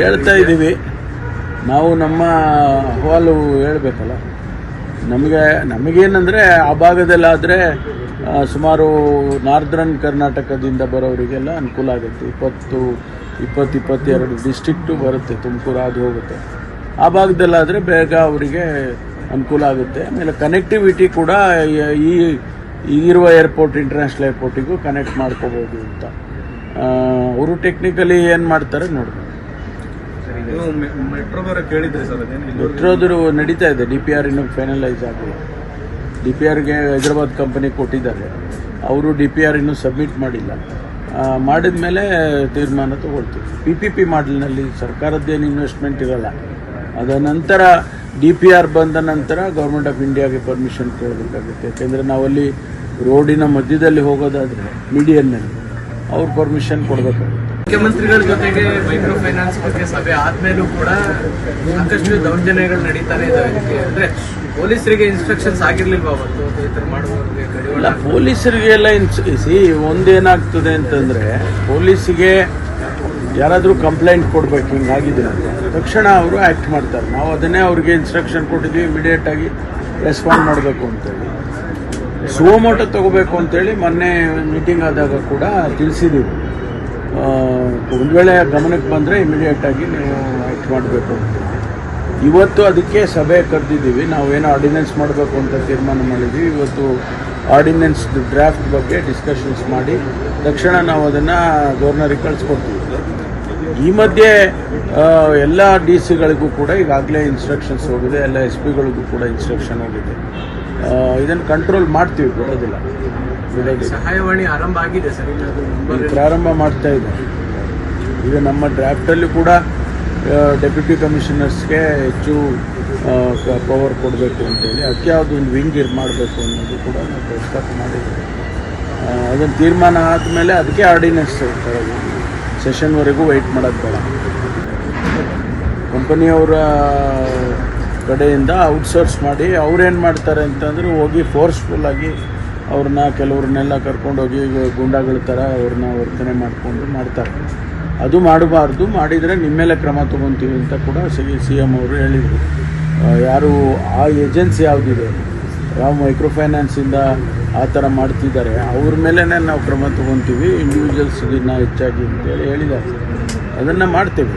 ಹೇಳ್ತಾ ಇದ್ದೀವಿ. ನಾವು ನಮ್ಮ ಅಹವಾಲು ಹೇಳಬೇಕಲ್ಲ. ನಮಗೆ, ನಮಗೇನಂದರೆ ಆ ಭಾಗದಲ್ಲಾದರೆ ಸುಮಾರು ನಾರ್ದರ್ನ್ ಕರ್ನಾಟಕದಿಂದ ಬರೋರಿಗೆಲ್ಲ ಅನುಕೂಲ ಆಗುತ್ತೆ. ಇಪ್ಪತ್ತು ಇಪ್ಪತ್ತು ಇಪ್ಪತ್ತೆರಡು ಡಿಸ್ಟಿಕ್ಟು ಬರುತ್ತೆ. ತುಮಕೂರು ಅದು ಹೋಗುತ್ತೆ. ಆ ಭಾಗದಲ್ಲಾದರೆ ಬೇಗ ಅವರಿಗೆ ಅನುಕೂಲ ಆಗುತ್ತೆ. ಆಮೇಲೆ ಕನೆಕ್ಟಿವಿಟಿ ಕೂಡ ಈ ಈಗಿರುವ ಏರ್ಪೋರ್ಟ್ ಇಂಟರ್ನ್ಯಾಷನಲ್ ಏರ್ಪೋರ್ಟಿಗೂ ಕನೆಕ್ಟ್ ಮಾಡ್ಕೋಬೋದು ಅಂತ. ಅವರು ಟೆಕ್ನಿಕಲಿ ಏನು ಮಾಡ್ತಾರೆ ಅದೇನು ಮೆಟ್ರೋದ್ರು ನಡೀತಾ ಇದೆ. ಡಿ ಪಿ ಆರ್ ಇನ್ನೂ ಫೈನಲೈಸ್ ಆಗಿಲ್ಲ ಡಿ ಪಿ ಆರ್ಗೆ ಹೈದರಾಬಾದ್ ಕಂಪನಿ ಕೊಟ್ಟಿದ್ದಾರೆ. ಅವರು ಡಿ ಪಿ ಆರ್ ಇನ್ನೂ ಸಬ್ಮಿಟ್ ಮಾಡಿಲ್ಲ. ಮಾಡಿದ ಮೇಲೆ ತೀರ್ಮಾನ ತಗೊಳ್ತೀವಿ. ಪಿ ಪಿ ಪಿ ಮಾಡಲ್ನಲ್ಲಿ ಸರ್ಕಾರದ್ದೇನು ಇನ್ವೆಸ್ಟ್ಮೆಂಟ್ ಇರಲ್ಲ. ಅದ ನಂತರ ಡಿ ಪಿ ಆರ್ ಬಂದ ನಂತರ ಗೌರ್ಮೆಂಟ್ ಆಫ್ ಇಂಡಿಯಾಗೆ ಪರ್ಮಿಷನ್ ಕೇಳಬೇಕಾಗುತ್ತೆ ಯಾಕೆಂದರೆ ನಾವಲ್ಲಿ ರೋಡಿನ ಮಧ್ಯದಲ್ಲಿ ಹೋಗೋದಾದರೆ ಮೀಡಿಯನ್ನಲ್ಲಿ ಅವ್ರು ಪರ್ಮಿಷನ್ ಕೊಡಬೇಕಾಗುತ್ತೆ ಮುಖ್ಯಮಂತ್ರಿಗಳ ಜೊತೆಗೆ ಮೈಕ್ರೋ ಫೈನಾನ್ಸ್ ಬಗ್ಗೆ ಸಭೆ ಆದ್ಮೇಲೂ ಕೂಡ ಸಾಕಷ್ಟು ದೌರ್ಜನ್ಯಗಳು ನಡೀತಾನೆ ಇದಾವೆ ಅಂದ್ರೆ ಪೊಲೀಸರಿಗೆ ಇನ್ಸ್ಟ್ರಕ್ಷನ್ಸ್ ಆಗಿರ್ಲಿಲ್ವಾ ಇಲ್ಲ ಪೊಲೀಸರಿಗೆಲ್ಲ ಸಿ ಒಂದೇನಾಗ್ತದೆ ಅಂತಂದ್ರೆ ಪೊಲೀಸಿಗೆ ಯಾರಾದರೂ ಕಂಪ್ಲೇಂಟ್ ಕೊಡ್ಬೇಕು ಹಿಂಗಾಗಿದೆ ಅಂತ. ತಕ್ಷಣ ಅವರು ಆ್ಯಕ್ಟ್ ಮಾಡ್ತಾರೆ. ನಾವು ಅದನ್ನೇ ಅವ್ರಿಗೆ ಇನ್ಸ್ಟ್ರಕ್ಷನ್ ಕೊಟ್ಟಿದ್ವಿ ಇಮಿಡಿಯೇಟ್ ಆಗಿ ರೆಸ್ಪಾಂಡ್ ಮಾಡಬೇಕು ಅಂತೇಳಿ. ಸುವಮೋಟೋ ತಗೋಬೇಕು ಅಂತೇಳಿ ಮೊನ್ನೆ ಮೀಟಿಂಗ್ ಆದಾಗ ಕೂಡ ತಿಳಿಸಿದ್ದೀವಿ ಒಂದು ವೇಳೆ ಗಮನಕ್ಕೆ ಬಂದರೆ ಇಮಿಡಿಯೇಟಾಗಿ ನೀವು ಆ್ಯಕ್ಟ್ ಮಾಡಬೇಕು ಅಂತ. ಇವತ್ತು ಅದಕ್ಕೆ ಸಭೆ ಕರೆದಿದ್ದೀವಿ. ನಾವೇನು ಆರ್ಡಿನೆನ್ಸ್ ಮಾಡಬೇಕು ಅಂತ ತೀರ್ಮಾನ ಮಾಡಿದ್ವಿ ಇವತ್ತು ಆರ್ಡಿನೆನ್ಸ್ ಡ್ರಾಫ್ಟ್ ಬಗ್ಗೆ ಡಿಸ್ಕಷನ್ಸ್ ಮಾಡಿ ತಕ್ಷಣ ನಾವು ಅದನ್ನು ಗವರ್ನರಿಗೆ ಕಳಿಸ್ಕೊಡ್ತೀವಿ. ಈ ಮಧ್ಯೆ ಎಲ್ಲ ಡಿ ಸಿಗಳಿಗೂ ಕೂಡ ಈಗಾಗಲೇ ಇನ್ಸ್ಟ್ರಕ್ಷನ್ಸ್ ಹೋಗಿದೆ. ಎಲ್ಲ ಎಸ್ ಪಿಗಳಿಗೂ ಕೂಡ ಇನ್ಸ್ಟ್ರಕ್ಷನ್ ಹೋಗಿದೆ. ಇದನ್ನು ಕಂಟ್ರೋಲ್ ಮಾಡ್ತೀವಿ ಬಿಡೋದಿಲ್ಲ ಸಹಾಯವಾಣಿ ಆರಂಭ ಆಗಿದೆ ಸರ್. ಪ್ರಾರಂಭ ಮಾಡ್ತಾ ಇದೆ. ಇದು ನಮ್ಮ ಡ್ರಾಫ್ಟಲ್ಲಿ ಕೂಡ ಡೆಪ್ಯೂಟಿ ಕಮಿಷನರ್ಸ್ಗೆ ಹೆಚ್ಚು ಪವರ್ ಕೊಡಬೇಕು ಅಂತೇಳಿ ಅದಕ್ಕೆ ಯಾವುದು ಒಂದು ವಿಂಗ್ ಇರ್ ಮಾಡಬೇಕು ಅನ್ನೋದು ಕೂಡ ನಾವು ಪ್ರಸ್ತಾಪ ಮಾಡಿದ್ದೀವಿ ಅದನ್ನು ತೀರ್ಮಾನ ಆದಮೇಲೆ ಅದಕ್ಕೆ ಆರ್ಡಿನೆನ್ಸ್ ತರೋದು ಸೆಷನ್ವರೆಗೂ ವೆಯ್ಟ್ ಮಾಡೋದು ಬೇಡ. ಕಂಪನಿಯವರ ಕಡೆಯಿಂದ ಔಟ್ಸೋರ್ಸ್ ಮಾಡಿ ಅವ್ರೇನು ಮಾಡ್ತಾರೆ ಅಂತಂದ್ರೆ ಹೋಗಿ ಫೋರ್ಸ್ಫುಲ್ಲಾಗಿ ಅವ್ರನ್ನ ಕೆಲವ್ರನ್ನೆಲ್ಲ ಕರ್ಕೊಂಡೋಗಿ ಗುಂಡಾಗಳ ಥರ ಅವ್ರನ್ನ ವರ್ತನೆ ಮಾಡಿಕೊಂಡು ಮಾಡ್ತಾರೆ. ಅದು ಮಾಡಬಾರ್ದು, ಮಾಡಿದರೆ ನಿಮ್ಮ ಮೇಲೆ ಕ್ರಮ ತೊಗೊತೀವಿ ಅಂತ ಕೂಡ ಸಿ ಸಿ ಎಂ ಅವರು ಹೇಳಿದರು. ಯಾರು, ಆ ಏಜೆನ್ಸಿ ಯಾವುದಿದೆ? ಯಾವ ಮೈಕ್ರೋ ಫೈನಾನ್ಸಿಂದ ಆ ಥರ ಮಾಡ್ತಿದ್ದಾರೆ. ಅವ್ರ ಮೇಲೇ ನಾವು ಕ್ರಮ ತೊಗೊತೀವಿ ಇಂಡಿವಿಜುವಲ್ಸ್ಗಿನ್ನ ಹೆಚ್ಚಾಗಿ ಅಂತೇಳಿ ಹೇಳಿದ್ದಾರೆ. ಅದನ್ನು ಮಾಡ್ತೇವೆ.